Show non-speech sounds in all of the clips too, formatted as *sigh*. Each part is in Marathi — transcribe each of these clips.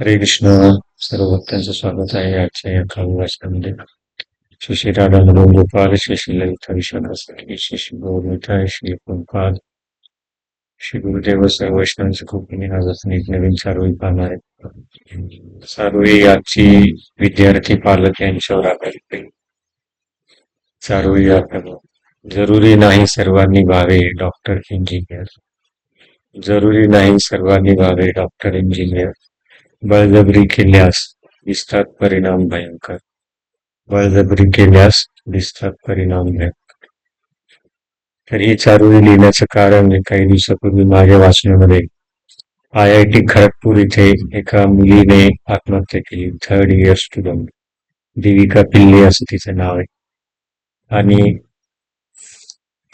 हरे कृष्ण. सर्व भक्तांचं स्वागत आहे आजच्या या काव्य वाचनामध्ये. श्री श्री राधा मनोहर गोपाल श्री श्री ललिता विश्वनाथ श्री श्री श्री गौरमिता श्री पंपाद श्री गुरुदेव सर्व वैष्णवांचे कृपेने आज असं एक नवीन चारोळी पाहणार आहे. चारोळी आजची विद्यार्थी पालक यांच्यावर आधारित सारोई चारोळी जरुरी नाही सर्वांनी व्हावे डॉक्टर इंजिनियर. जरुरी नाही सर्वांनी व्हावे डॉक्टर इंजिनियर. बळजबरी केल्यास दिसतात परिणाम भयंकर. बळजबरी केल्यास दिसतात परिणाम भयंकर. तर हे चारोळी लिहिण्याचं कारण काही दिवसापूर्वी माझ्या वाचण्यामध्ये आय आय टी खडगपूर इथे एका मुलीने आत्महत्या केली. थर्ड इयर स्टुडंट देविका पिल्ले असं तिचं नाव आहे. आणि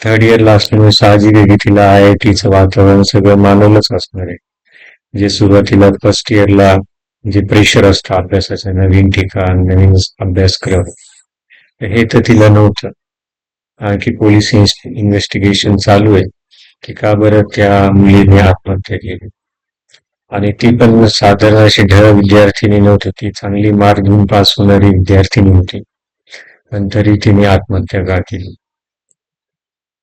थर्ड इयरला असल्यामुळे साहजिक आहे की तिला आय आय टीचं वातावरण सगळं मानवलंच असणार आहे. जे सुरुवातीला फर्स्ट इयरला जे प्रेशर असतं अभ्यासाचं नवीन ठिकाण नवीन अभ्यासक्रम हे तर तिला नव्हतं. आणखी पोलीस इन्व्हेस्टिगेशन चालू आहे की का बरं त्या मुलीने आत्महत्या केली? आणि ती पण साधारण अशी ढळ विद्यार्थिनी नव्हती ती चांगली मार्क घेऊन पास होणारी विद्यार्थिनी होती. पण तरी तिने आत्महत्या का केली?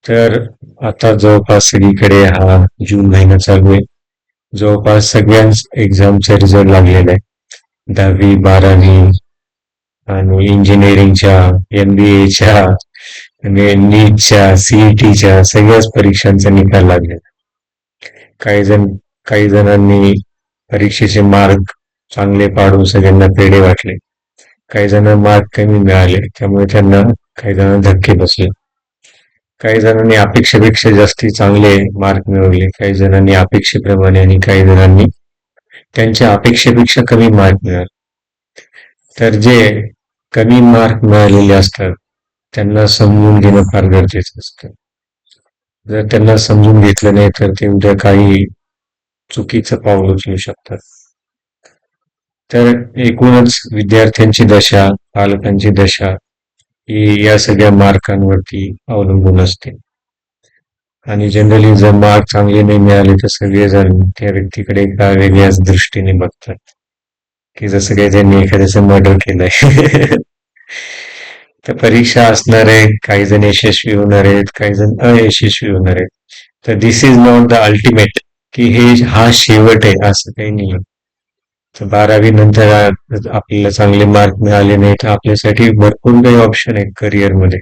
तर आता जवळपास सगळीकडे हा जून महिना चालू आहे. जवळपास सगळ्याच एक्झामचे रिझल्ट लागलेले आहे दहावी बारावी आणि इंजिनिअरिंगच्या एम बी एच्या आणि नीटच्या सीईटीच्या सगळ्याच परीक्षांचा निकाल लागलेला काही जण काही जणांनी परीक्षेचे मार्क चांगले पाडून सगळ्यांना पेढे वाटले. काही जण मार्क कमी मिळाले त्यामुळे त्यांना काही जणांना धक्के बसले. काही जणांनी अपेक्षेपेक्षा जास्ती चांगले मार्क मिळवले काही जणांनी अपेक्षेप्रमाणे आणि काही जणांनी त्यांच्या अपेक्षेपेक्षा कमी मार्क मिळाले तर जे कमी मार्क मिळालेले असतात त्यांना समजून घेणं फार गरजेचं असतं. जर त्यांना समजून घेतलं नाही तर ते उद्या काही चुकीचं पाऊल उचलू शकतात. तर एकूणच विद्यार्थ्यांची दशा पालकांची दशा ही या सगळ्या मार्कांवरती अवलंबून असते. आणि जनरली जर मार्क चांगले नाही मिळाले तर सगळेजण त्या व्यक्तीकडे एका वेगळ्याच दृष्टीने बघतात. की जसं काही त्यांनी एखाद्याचं मर्डर केलंय. *laughs* तर परीक्षा असणार आहेत काही जण यशस्वी होणार आहेत काही जण अयशस्वी होणार आहेत. तर this is not the ultimate की हे हा शेवट आहे असं काही नाही. तर बारावी नंतर आपल्याला चांगले मार्क मिळाले नाही तर आपल्यासाठी भरपूर काही ऑप्शन आहेत करिअरमध्ये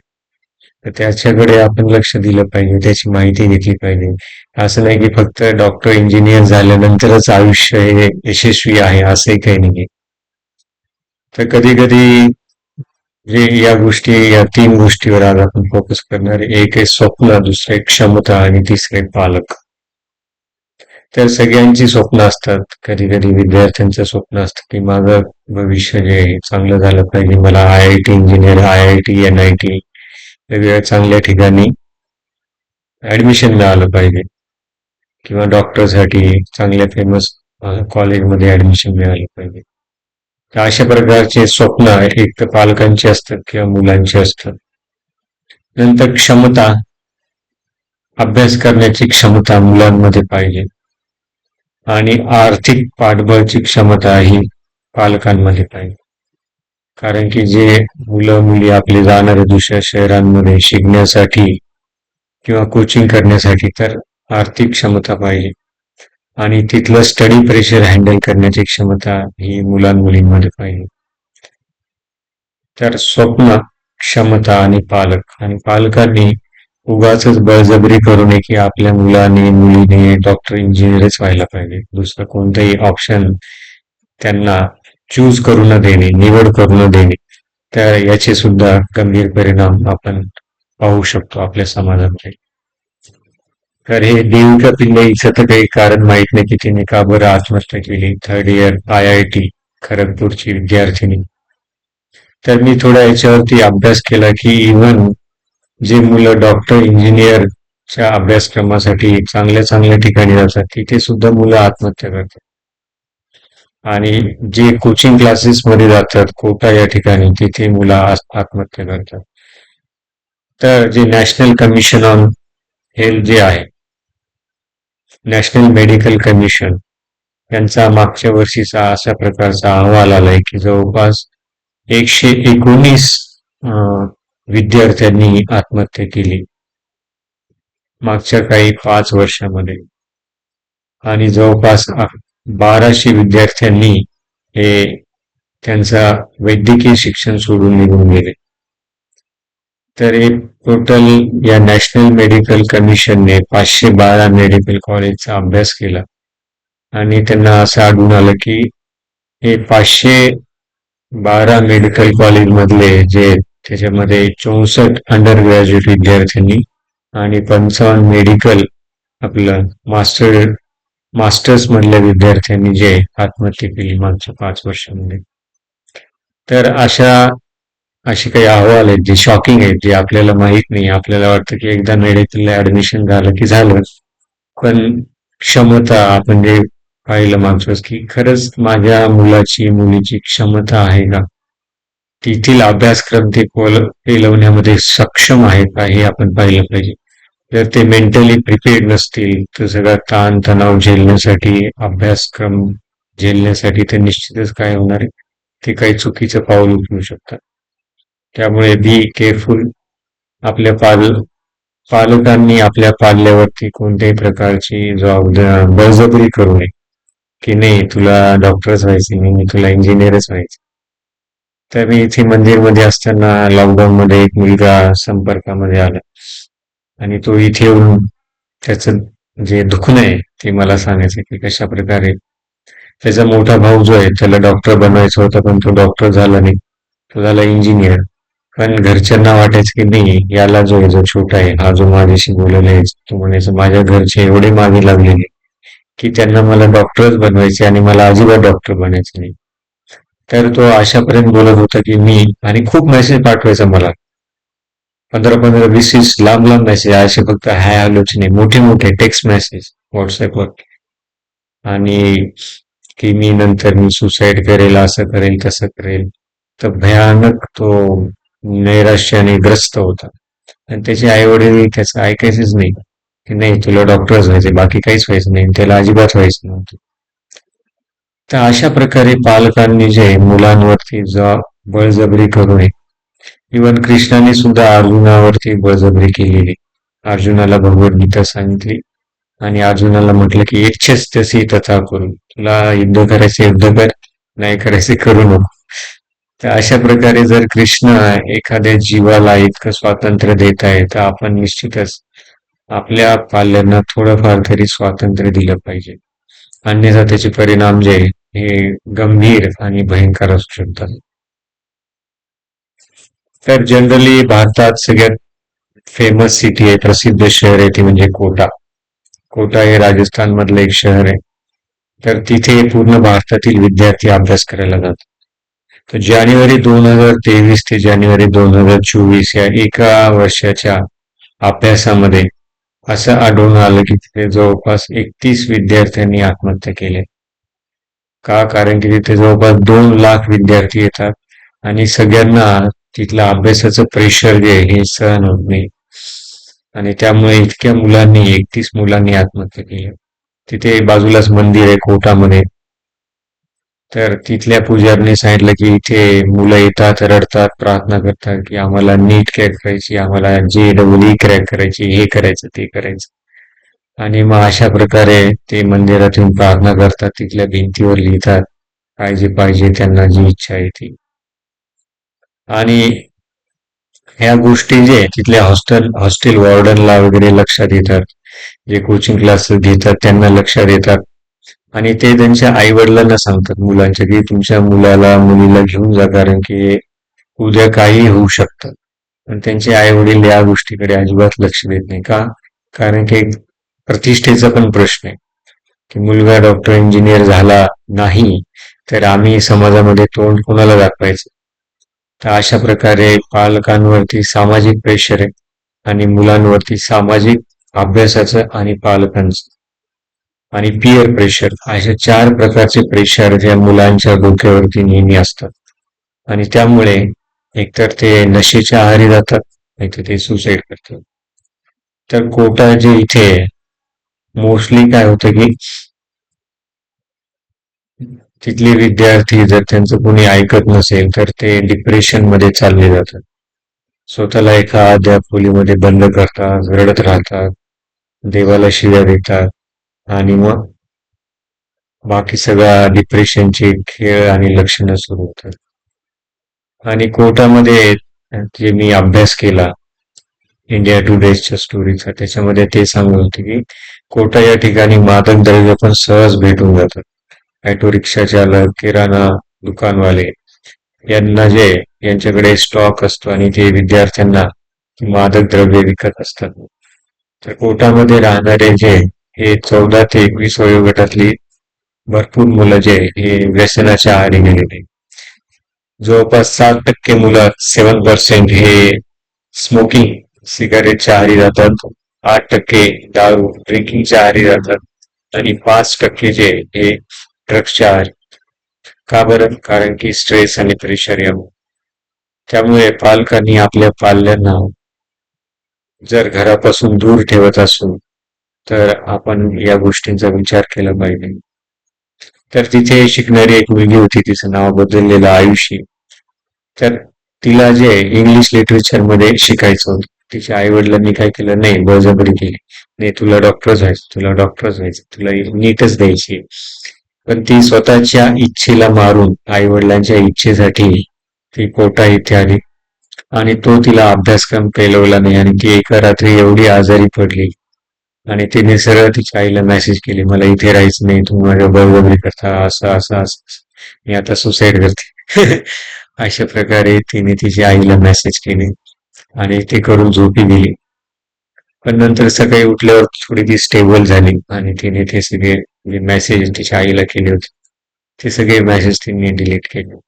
तर त्याच्याकडे आपण लक्ष दिलं पाहिजे त्याची माहिती घेतली पाहिजे. असं नाही की फक्त डॉक्टर इंजिनियर झाल्यानंतरच आयुष्य हे यशस्वी आहे असंही काही नाही तर कधी कधी जे या गोष्टी या तीन गोष्टीवर आज आपण फोकस करणार एक आहे स्वप्न दुसरे क्षमता आणि तिसरे पालक. तर सगळ्यांची स्वप्न असतात. कधी कधी विद्यार्थ्यांचं स्वप्न असतं की माझं भविष्य जे आहे चांगलं झालं पाहिजे. मला I I T engineer I I T N I T वेगवेगळ्या चांगल्या ठिकाणी ऍडमिशन मिळालं पाहिजे. किंवा डॉक्टरसाठी चांगल्या फेमस कॉलेजमध्ये ऍडमिशन मिळालं पाहिजे. तर अशा प्रकारचे स्वप्न एक तर पालकांचे असतात किंवा मुलांचे असतात. नंतर क्षमता. अभ्यास करण्याची क्षमता मुलांमध्ये पाहिजे. आणि आर्थिक पाठबळची क्षमता ही पालकांमध्ये पाहिजे कारण की जे मुलं मुली आपले जाणारे दुसऱ्या शहरांमध्ये शिकण्यासाठी किंवा कोचिंग करण्यासाठी तर आर्थिक क्षमता पाहिजे. आणि तिथलं स्टडी प्रेशर हँडल करण्याची क्षमता ही मुलांमुलींमध्ये पाहिजे. तर स्वप्न क्षमता आणि पालक. आणि पालकांनी उगाच बळजबरी करू नये की आपल्या मुलाने मुलीने डॉक्टर इंजिनियरच व्हायला पाहिजे. दुसरं कोणतंही ऑप्शन त्यांना चूज करू न देणे निवड करू न देणे तर याचे सुद्धा गंभीर परिणाम आपण पाहू शकतो आपल्या समाजामध्ये. तर हे देविका पिल्ले इथं तर काही कारण माहीत नाही की तिने का बरं आत्महत्या केली. Third year I I T खरगपूरची विद्यार्थिनी. तर मी थोडा याच्यावरती अभ्यास केला की इव्हन जे मुलं डॉक्टर इंजिनियरच्या अभ्यासक्रमासाठी चांगल्या चांगल्या ठिकाणी जातात तिथे सुद्धा मुलं आत्महत्या करतात. आणि जे कोचिंग क्लासेस मध्ये जातात कोटा या ठिकाणी तिथे मुलं आत्महत्या करतात. तर जे नॅशनल कमिशन ऑन हेल्थ जे आहे नॅशनल मेडिकल कमिशन त्यांचा मागच्या वर्षीचा अशा प्रकारचा अहवाल आलाय की जवळपास एकशे एकोणीस विद्यार्थ्यांनी आत्महत्या केली. मागच्या काही पाच वर्षामध्ये. आणि जवळपास बाराशे विद्यार्थ्यांनी हे त्यांचा वैद्यकीय शिक्षण सोडून निघून गेले. तर हे टोटल या नॅशनल मेडिकल कमिशनने पाचशे बारा मेडिकल कॉलेजचा अभ्यास केला. आणि त्यांना असं आढळून आलं की हे पाचशे बारा मेडिकल कॉलेज मधले जे त्याच्यामध्ये चौसष्ट अंडर ग्रॅज्युएट विद्यार्थ्यांनी आणि पंचावन्न मेडिकल आपलं मास्टर मास्टर्स मधल्या विद्यार्थ्यांनी जे आत्महत्या केली मागच्या पाच वर्षामध्ये. तर अशा अशी काही अहवाल आहेत जे शॉकिंग आहेत जे आपल्याला माहीत नाही. आपल्याला वाटतं की एकदा मेडिकलला ऍडमिशन झालं की झालं पण क्षमता आपण जे पाहिलं मागचं की खरंच माझ्या मुलाची मुलीची क्षमता आहे का? तेथील अभ्यासक्रम ते पेलवण्यामध्ये सक्षम आहे का हे आपण पाहिलं पाहिजे. जर ते मेंटली प्रिपेअर्ड नसतील तर सगळा ताण तणाव झेलण्यासाठी अभ्यासक्रम झेलण्यासाठी ते निश्चितच काय होणार आहे ते काही चुकीचं पाऊल उचलू शकतात. त्यामुळे बी केअरफुल आपल्या पाल पालकांनी आपल्या पाल्यावरती कोणत्याही प्रकारची जबाबदार बळजबरी करू नये. की नाही तुला डॉक्टरच व्हायचे नाही तुला इंजिनियरच व्हायचं. तर मी इथे मंदिरमध्ये असताना लॉकडाऊन मध्ये एक मुलगा संपर्कामध्ये आला. आणि तो इथे येऊन त्याचं जे दुखणं आहे ते मला सांगायचं की कशा प्रकारे त्याचा मोठा भाऊ जो आहे त्याला डॉक्टर बनवायचा होता पण तो डॉक्टर झाला नाही. तो झाला इंजिनियर पण घरच्यांना वाटायचं की नाही याला जो जो छोटा आहे हा जो माझ्याशी बोललेला आहे तो म्हणायचं माझ्या घरचे एवढे मागे लागलेले की त्यांना मला डॉक्टरच बनवायचे आणि मला अजिबात डॉक्टर बनायचं नाही. तर तो अशापर्यंत बोलत होता की मी आणि खूप मेसेज पाठवायचा मला. पंधरा पंधरा वीस वीस लांब लांब मेसेज असे फक्त हाय आलोचने मोठे मोठे टेक्स्ट मेसेज व्हॉट्सअपवर आणि की मी नंतर मी सुसाईड करेल असं करेल तसं करेल. तर भयानक तो नैराश्याने ग्रस्त होता. आणि त्याचे आई वडील त्याचं ऐकायचंच नाही. की नाही तुला डॉक्टरच व्हायचे बाकी काहीच व्हायचं नाही त्याला अजिबात व्हायचं नव्हतं. तर अशा प्रकारे पालकांनी जे मुलांवरती बळजबरी करू नये इवन कृष्णाने सुद्धा अर्जुनावरती बळजबरी केलेली. अर्जुनाला भगवद्गीता सांगितली आणि अर्जुनाला म्हटलं की इच्छेच तशी तथा करू. तुला युद्ध करायचे युद्ध कर. नाही करायचे करू नको. तर अशा प्रकारे जर कृष्ण एखाद्या जीवाला इतकं स्वातंत्र्य देत आहे तर आपण निश्चितच आपल्या पाल्यांना थोडंफार तरी स्वातंत्र्य दिलं पाहिजे. अन्यथा त्याचे परिणाम जे हे गंभीर आणि भयंकर असू शकतात. तर जनरली भारतात सगळ्यात फेमस सिटी आहे प्रसिद्ध शहर आहे ती म्हणजे कोटा. कोटा हे राजस्थान मधलं एक शहर आहे. तर तिथे पूर्ण भारतातील विद्यार्थी अभ्यास करायला जातात. तर जानेवारी दोन हजार तेवीस ते जानेवारी दोन हजार चोवीस या एका वर्षाच्या अभ्यासामध्ये असं आढळून आलं की तिथे जवळपास एकतीस विद्यार्थ्यांनी आत्महत्या केल्या का? कारण की तिथे जवळपास दोन लाख विद्यार्थी येतात आणि सगळ्यांना तिथलं अभ्यासाचं प्रेशर जे आहे हे सहन होत नाही. आणि त्यामुळे इतक्या मुलांनी एकतीस मुलांनी आत्महत्या केली. तिथे बाजूलाच मंदिर आहे कोटामध्ये. तर तिथल्या पुजारने सांगितलं की इथे मुलं येतात रडतात प्रार्थना करतात की आम्हाला नीट क्रॅक करायची आम्हाला जे डबल क्रॅक करायची हे करायचं ते करायचं. आणि मग अशा प्रकारे ते मंदिरात येऊन प्रार्थना करतात तिथल्या भिंतीवर लिहितात काय जे पाहिजे त्यांना जी इच्छा आहे ती. आणि ह्या गोष्टी जे तिथल्या हॉस्टेल हॉस्टेल वॉर्डनला वगैरे लक्षात येतात जे कोचिंग क्लासेस घेतात त्यांना लक्षात येतात. आणि ते त्यांच्या आई वडिलांना सांगतात मुलांच्या की तुमच्या मुलाला मुलीला घेऊन जा कारण की उद्या काही होऊ शकतं. पण त्यांचे आई वडील या गोष्टीकडे अजिबात लक्ष देत नाही. का? कारण की प्रतिष्ठेचा पण प्रश्न आहे. की मुलगा डॉक्टर इंजिनियर झाला नाही तर आम्ही समाजामध्ये तोंड कोणाला दाखवायचं? तर अशा प्रकारे पालकांवरती सामाजिक प्रेशर आहे आणि मुलांवरती सामाजिक अभ्यासाचं आणि पालकांचं आणि पियर प्रेशर अशा चार प्रकारचे प्रेशर ज्या मुलांच्या डोक्यावरती नेहमी असतात. आणि त्यामुळे एकतर ते नशेच्या आहारी जातात नाहीतर ते सुसाईड करतात. तर कोटा जे इथे मोस्टली काय होतं की तिथले विद्यार्थी जर त्यांचं कोणी ऐकत नसेल तर ते डिप्रेशनमध्ये चालले जातात. स्वतःला एका अद्या खोलीमध्ये बंद करतात रडत राहतात देवाला शिव्या देतात आणि मग बाकी सगळ्या डिप्रेशनचे खेळ आणि लक्षणं सुरू होतात. आणि कोर्टामध्ये जे मी अभ्यास केला इंडिया टुडेच्या स्टोरीचा त्याच्यामध्ये ते सांगत होते की कोटा या ठिकाणी मादक द्रव्य पण सहज भेटून जातात. ऑटो रिक्षा चालक किराणा दुकानवाले यांना जे यांच्याकडे स्टॉक असतो आणि ते विद्यार्थ्यांना मादक द्रव्य विकत असतात. तर कोटामध्ये राहणारे जे हे चौदा ते एकवीस वयोगटातली भरपूर मुलं जे हे व्यसनाच्या आहारी गेलेले. जवळपास सात टक्के मुलं सेवन पर्सेंट हे स्मोकिंग सिगारेटच्या आहारी जातात. आठ टक्के दारू ड्रिंकिंगच्या आहारी जातात आणि पाच टक्के जे हे ड्रग्सच्या आहारी. का बरं? कारण की स्ट्रेस आणि प्रेशर यामुळे त्यामुळे पालकांनी आपल्या पाल्यांना जर घरापासून दूर ठेवत असू तर आपण या गोष्टींचा विचार केला पाहिजे. तर तिथे शिकणारी एक मुलगी होती तिचं नाव बदललेलं आयुषी तर तिला जे इंग्लिश लिटरेचरमध्ये शिकायचं होतं. तिच्या आई वडिलांनी काय केलं? नाही बळजबरी केली. नाही तुला डॉक्टर व्हायचं तुला डॉक्टर व्हायचं तुला नीटच द्यायची. पण ती स्वतःच्या इच्छेला मारून आई वडिलांच्या इच्छेसाठी ती कोटा इथे आली? आणि तो तिला अभ्यासक्रम पेलवला नाही आणि ती एका रात्री एवढी आजारी पडली. आणि तिने सरळ तिच्या आईला मेसेज केली मला इथे राहायचं नाही तू माझ्या बळजबरी करता असं असं असं मी आता सुसाईड करते. *laughs* अशा प्रकारे तिने तिच्या आईला मेसेज केले. आणि ते करून झोपी गेली. पण नंतर सकाळी उठल्यावर थोडी ती स्टेबल झाली आणि तिने ते सगळे जे मेसेज तिच्या आईला केले होते ते सगळे मेसेज तिने डिलीट केले.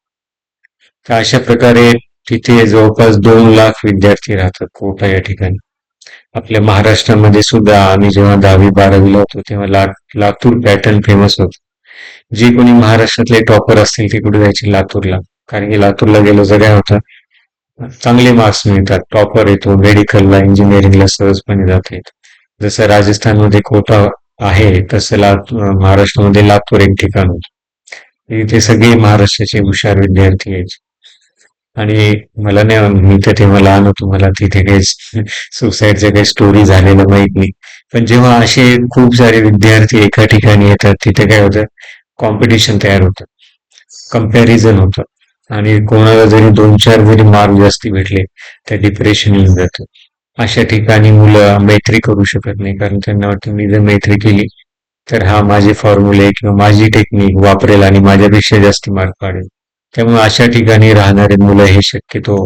तर अशा प्रकारे तिथे जवळपास दोन लाख विद्यार्थी राहतात कोटा या ठिकाणी. आपल्या महाराष्ट्रामध्ये सुद्धा आम्ही जेव्हा दहावी बारावीला होतो तेव्हा लातूर पॅटर्न फेमस होत. जे कोणी महाराष्ट्रातले टॉपर असतील ते कुठे जायचे? लातूरला. कारण की लातूरला गेलो जर काय होतं चांगले मार्क्स मिळतात. टॉपर येतो. मेडिकलला इंजिनिअरिंगला सहजपणे जाता येत. जसं राजस्थानमध्ये कोटा आहे तसं लात महाराष्ट्रामध्ये लातूर एक ठिकाण होतं. इथे सगळे महाराष्ट्राचे हुशार विद्यार्थी यायचे आणि मला नाही मी तर तेव्हा लहान होतो. मला तिथे *laughs* काही सुसाईडच्या काही स्टोरी झालेलं माहीत नाही. पण जेव्हा असे खूप सारे विद्यार्थी एका ठिकाणी येतात तिथे काय होतं? कॉम्पिटिशन तयार होतं. कंपॅरिझन होतं. आणि कोणाला जरी दोन चार जरी मार्क जास्ती भेटले तर डिप्रेशन येऊन जातं. अशा ठिकाणी मुलं मैत्री करू शकत नाही कारण त्यांना वाटतं मी जर मैत्री केली तर हा माझे फॉर्म्युले किंवा माझी टेक्निक वापरेल आणि माझ्यापेक्षा जास्त मार्क काढेल. त्यामुळे अशा ठिकाणी राहणारे मुलं हे शक्यतो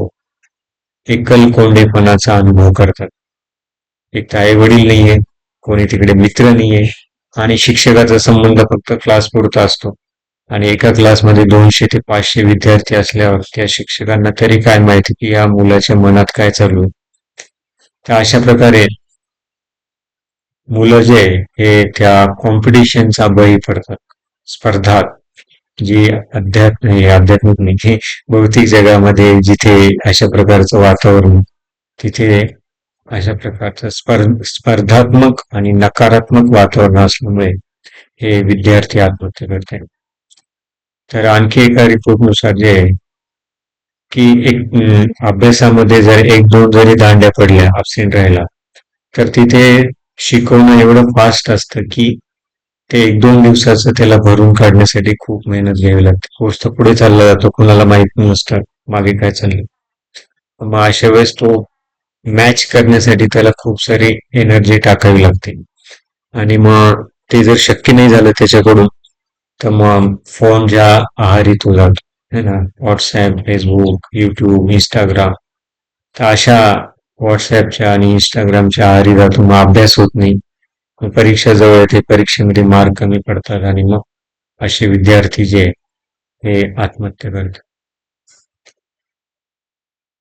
एकल कोंडेपणाचा अनुभव करतात. एक तर आई वडील नाहीये कोणी तिकडे मित्र नाहीये आणि शिक्षकाचा संबंध फक्त क्लास पुरता असतो. आणि एका क्लासमध्ये दोनशे ते पाचशे विद्यार्थी असल्यावर त्या शिक्षकांना तरी काय माहिती की या मुलाच्या मनात काय चालू आहे? तर अशा प्रकारे मुलं जे हे त्या कॉम्पिटिशनचा बळी पडतात स्पर्धा जी अध्यात्म आध्यात्मिक नाही भौतिक जगामध्ये जिथे अशा प्रकारचं वातावरण तिथे अशा प्रकारचं स्पर्धात्मक आणि नकारात्मक वातावरण असल्यामुळे हे विद्यार्थी आत्महत्या करतात तर आणखी एका रिपोर्टनुसार जे आहे की एक अभ्यासामध्ये जर एक दोन जरी दांड्या पडल्या अबसेंट राहिला तर तिथे शिकवणं एवढं फास्ट असतं की ते एक दोन दिवसाचं त्याला भरून काढण्यासाठी खूप मेहनत घ्यावी लागते. कोर्स तर पुढे चालला जातो कुणाला माहीत नसतं मागे काय चाललं मग अशा वेळेस तो मॅच करण्यासाठी त्याला खूप सारी एनर्जी टाकावी लागते. आणि मग ते जर शक्य नाही झालं त्याच्याकडून तर मग फोनच्या आहारी तो जातो है ना? व्हॉट्सॲप फेसबुक यूट्यूब इंस्टाग्राम तर अशा व्हॉट्सॲपच्या आणि इंस्टाग्रामच्या आहारी जातो मग अभ्यास होत नाही. परीक्षा जवळ येते परीक्षेमध्ये मार्क कमी पडतात आणि मग असे विद्यार्थी जे हे आत्महत्या करतात.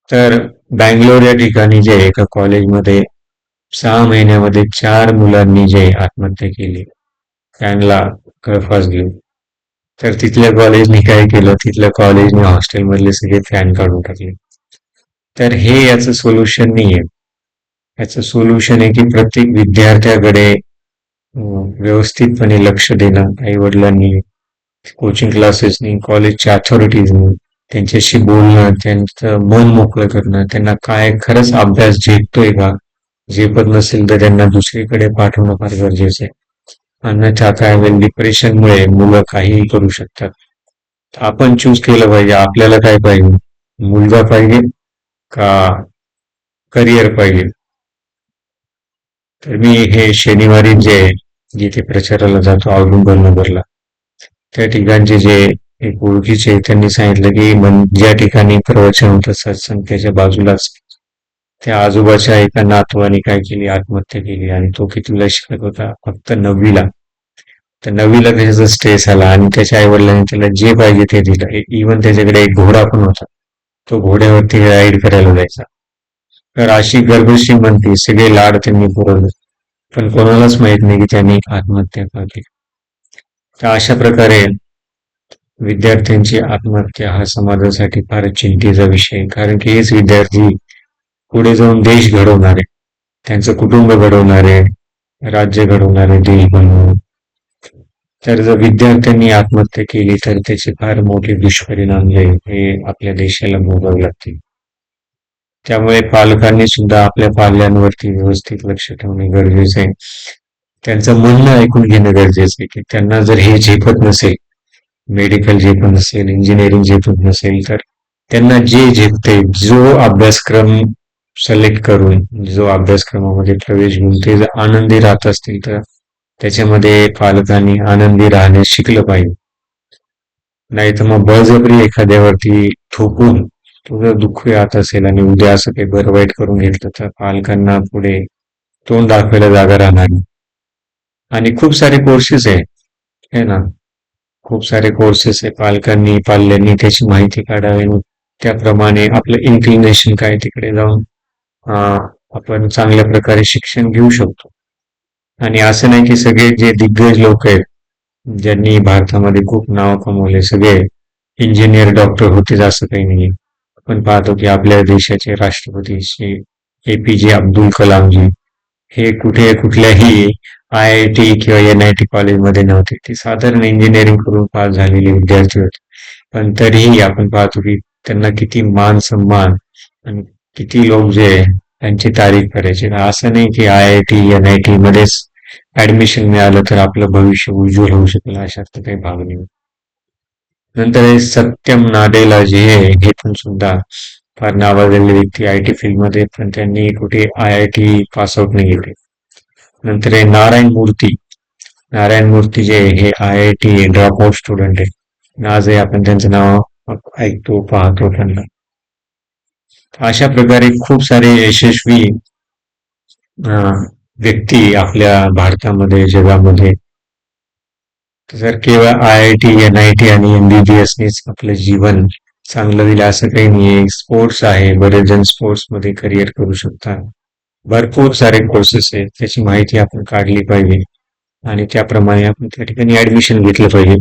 तर बँगलोर या ठिकाणी जे एका कॉलेजमध्ये सहा महिन्यामध्ये चार मुलांनी जे आत्महत्या केली त्यांना गळफास घेऊन. तर तिथल्या कॉलेजने काय केलं? तिथल्या कॉलेजने हॉस्टेलमधले सगळे फॅन काढून टाकले. तर हे याचं सोल्युशन नाही आहे याचं सोल्युशन आहे की प्रत्येक विद्यार्थ्याकडे व्यवस्थितपणे लक्ष देणं आई वडिलांनी कोचिंग क्लासेसनी कॉलेजच्या अथॉरिटीजनी त्यांच्याशी बोलणं त्यांचं मन मोकळं करणं त्यांना काय खरंच अभ्यास झेपतोय का? झेपत नसेल तर त्यांना दुसरीकडे पाठवणं फार गरजेचं आहे. अन्यथा काय डिप्रेशनमुळे मुलं काहीही करू शकतात. आपण चूज केलं पाहिजे. आपल्याला काय पाहिजे? मुलगा पाहिजे का करिअर पाहिजे? तर मी हे शनिवारी जे जिथे प्रचाराला जातो औरंगाबाद नगरला त्या ठिकाणचे जे एक ओळखीचे त्यांनी सांगितलं की मन ज्या ठिकाणी प्रवचन होतं सत्संग त्याच्या बाजूलाच त्या आजोबाच्या एका नातवाने काय केली आत्महत्या केली आणि तो कितीला शिकत होता फक्त नववीला. तर नववीला त्याच्याचा स्ट्रेस आला आणि त्याच्या आई वडिलांनी त्याला जे पाहिजे ते दिलं. इवन त्याच्याकडे एक घोडा पण होता. तो घोड्यावरती राईड करायला जायचा तर अशी गर्भशी म्हणते सगळे लाड त्यांनी पुरवले. पण कोणालाच माहीत नाही की त्यांनी आत्महत्या का केली. तर अशा प्रकारे विद्यार्थ्यांची आत्महत्या हा समाजासाठी फार चिंतेचा विषय कारण की हेच विद्यार्थी पुढे जाऊन देश घडवणारे त्यांचं कुटुंब घडवणारे राज्य घडवणारे देश बनवून. तर जर विद्यार्थ्यांनी आत्महत्या केली तर त्याचे फार मोठे दुष्परिणाम जे हे आपल्या देशाला भोगावे लागतील. त्यामुळे पालकांनी सुद्धा आपल्या पाल्यांवरती व्यवस्थित लक्ष ठेवणे गरजेचे आहे. त्यांचं म्हणणं ऐकून घेणं गरजेचं आहे की त्यांना जर हे झेपत नसेल मेडिकल झेपत नसेल इंजिनिअरिंग झेपत नसेल तर त्यांना जे झेपते जो अभ्यासक्रम सिलेक्ट करून जो अभ्यासक्रमामध्ये प्रवेश घेऊन ते जर आनंदी राहत असतील तर त्याच्यामध्ये पालकांनी आनंदी राहणे शिकलं पाहिजे. नाही तर मग बळजबरी एखाद्यावरती थोपून तुझं दुःख येत असेल आणि उद्या असं काही बरं वाईट करून घेतलं तर पालकांना पुढे तोंड दाखवायला जागा राहणार नाही. आणि खूप सारे कोर्सेस आहे है ना? खूप सारे कोर्सेस आहे पालकांनी पाल्यांनी त्याची माहिती काढावी त्याप्रमाणे आपलं इन्क्लिनेशन काय तिकडे जाऊन आपण चांगल्या प्रकारे शिक्षण घेऊ शकतो. आणि असं नाही की सगळे जे दिग्गज लोक आहेत ज्यांनी भारतामध्ये खूप नाव कमवले सगळे इंजिनियर डॉक्टर होते असं काही नाही आपण पाहतो की आपल्या देशाचे राष्ट्रपती श्री ए पी जे अब्दुल कलामजी हे कुठे कुठल्याही आय आय टी किंवा एन आय टी कॉलेजमध्ये नव्हते. ते साधारण इंजिनिअरिंग करून पास झालेले विद्यार्थी होते. पण तरीही आपण पाहतो की त्यांना किती मान सन्मान आणि किती लोक जे त्यांची तारीफ करायची. असं नाही की I I T N I T मध्येच ऍडमिशन मिळालं तर आपलं भविष्य उज्ज्वल होऊ शकेल अशात काही भाग नाही. नंतर सत्यम नाडेला जे आहे हे पण सुद्धा फार नावाजलेली व्यक्ती आय टी फील्डमध्ये पण त्यांनी कुठे I I T pass out नाही गेले नंतर आहे नारायण मूर्ती. नारायण मूर्ती जे हे I I T drop out student आहे. आजही आपण त्यांचं नाव ऐकतो पाहतो त्यांना. अशा प्रकारे खूप सारे यशस्वी व्यक्ती आपल्या भारतामध्ये जगामध्ये. जर केवळ I I T N I T आणि एमबीबीएसनीच आपलं जीवन चांगलं दिलं असं काही नाही स्पोर्ट्स आहे. बरेच जण स्पोर्ट्समध्ये करिअर करू शकतात. भरपूर सारे कोर्सेस आहेत. त्याची माहिती आपण काढली पाहिजे. आणि त्याप्रमाणे आपण त्या ठिकाणी ऍडमिशन घेतलं पाहिजे.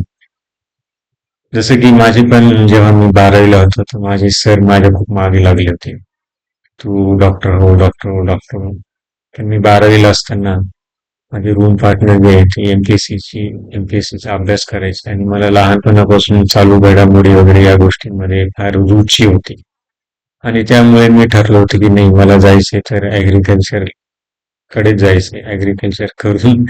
जसं की माझे पण जेव्हा मी बारावीला होतो तर माझे सर माझ्या खूप मागे लागले होते. तू डॉक्टर हो डॉक्टर हो डॉक्टर हो. तर मी बारावीला असताना माझे रूम पार्टनर जे आहे ते एमपीएससीची एमपीएससीचा अभ्यास करायचा आणि मला लहानपणापासून चालू घडामोडी वगैरे या गोष्टींमध्ये फार रुची होती. आणि त्यामुळे मी ठरलं होतं की नाही मला जायचंय तर ऍग्रिकल्चर कडेच जायचंय ऍग्रिकल्चर करून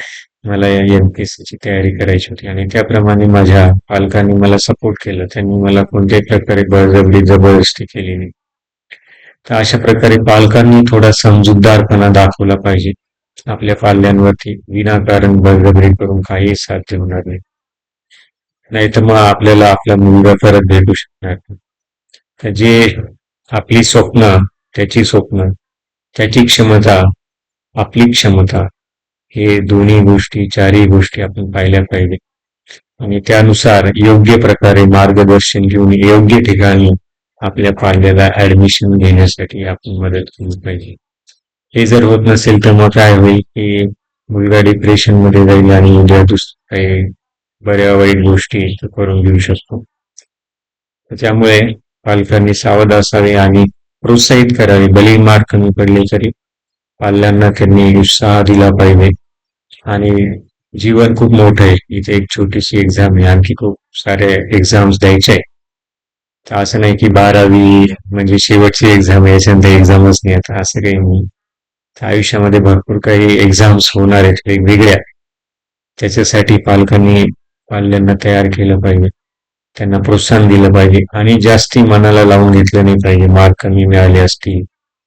मला या एमपीएससीची तयारी करायची होती. आणि त्याप्रमाणे माझ्या पालकांनी मला सपोर्ट केलं. त्यांनी मला कोणत्याही प्रकारे बळजबरी जबरदस्ती केली नाही. तर अशा प्रकारे पालकांनी थोडा समजूतदारपणा दाखवला पाहिजे. आपल्या पाल्यांवरती विनाकारण बळजबरी करून काही साध्य होणार नाही. नाहीतर मग आपल्याला आपला मुलगा परत भेटू शकणार नाही. तर जे आपली स्वप्न त्याची स्वप्न त्याची क्षमता आपली क्षमता. हे दोन्ही गोष्टी चारही गोष्टी आपण पाहिल्या पाहिजे. आणि त्यानुसार योग्य प्रकारे मार्गदर्शन घेऊन योग्य ठिकाणी आपल्या पाल्याला ऍडमिशन घेण्यासाठी आपण मदत केली पाहिजे. हे जर होत नसेल तर मग काय होईल की मुलगा डिप्रेशनमध्ये जाईल आणि ज्या दुसऱ्या काही बऱ्या वाईट गोष्टी करून घेऊ शकतो. त्यामुळे पालकांनी सावध असावे आणि प्रोत्साहित करावे. भले मार्क कमी पडले तरी पाल्यांना त्यांनी उत्साह दिला पाहिजे. आणि जीवन खूप मोठं आहे. इथे एक छोटीशी एक्झाम आहे. आणखी खूप सारे एक्झाम्स द्यायचे तर असं नाही की बारावी म्हणजे शेवटची एक्झाम आहे. याच्यानंतर एक्झामच नाही आता असं काही नाही. तर आयुष्यामध्ये भरपूर काही एक्झाम्स होणार आहेत. वेगवेगळ्या. त्याच्यासाठी पालकांनी पाल्यांना तयार केलं पाहिजे. त्यांना प्रोत्साहन दिलं पाहिजे. आणि जास्ती मनाला लावून घेतलं नाही पाहिजे. मार्क कमी मिळाले असतील.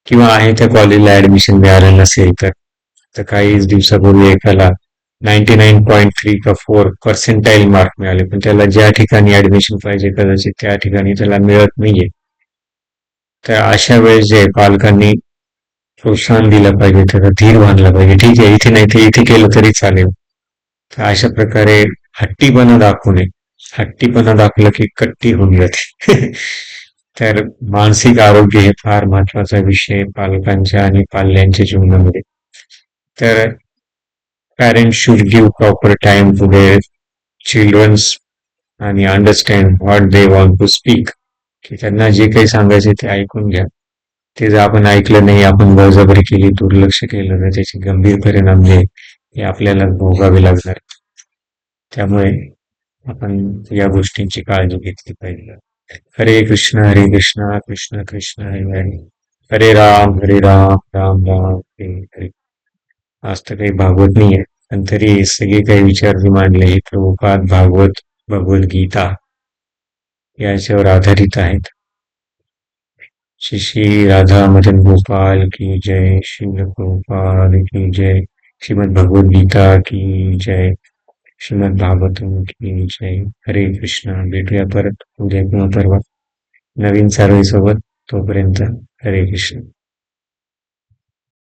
किंवा आहे त्या कॉलेजला ऍडमिशन मिळालं नसेल तर तर काही दिवसापूर्वी एकाला नाईन्टी नाईन पॉईंट थ्री का फोर पर्सेंटाईल मार्क मिळाले. पण त्याला ज्या ठिकाणी ऍडमिशन पाहिजे कदाचित त्या ठिकाणी त्याला मिळत नाहीये. तर अशा वेळेस जे पालकांनी प्रोत्साहन दिलं पाहिजे त्याचा धीर बांधला पाहिजे. ठीक आहे इथे नाही ते इथे केलं तरी चालेल. तर अशा प्रकारे हट्टीपणा दाखवू नये. हट्टीपणा दाखवलं की कट्टी होऊन जाते. *laughs* तर मानसिक आरोग्य हे फार महत्त्वाचा विषय पालकांच्या आणि पाल्यांच्या जीवनामध्ये. तर parent should give proper time to their childrens आणि understand what they want to speak की त्यांना जे काही सांगायचे ते ऐकून घ्या. ते जर आपण ऐकलं नाही आपण बळजबरी केली दुर्लक्ष केलं तर त्याचे गंभीर परिणाम जे हे आपल्याला भोगावे लागणार. त्यामुळे आपण या गोष्टींची काळजी घेतली पाहिजे. हरे कृष्ण हरे कृष्ण कृष्ण कृष्ण, हरे हरे। हरे राम हरे राम राम राम, हरे हरे। आज तर काही भागवत नाहीये, पण तरी सगळे काही विचार जे मांडले हे प्रभुपाद भागवत भगवद्गीता याच्यावर आधारित आहेत. श्री श्री राधा मदन गोपाल की जय, श्री गोपाल की जय, श्रीमद भगवद गीता की जय। श्रीमद भागवत की जय. हरे कृष्ण. भेटूया परत. उद्या किंवा परवा. नवीन सारोईसोबत सोबत तोपर्यंत हरे कृष्ण.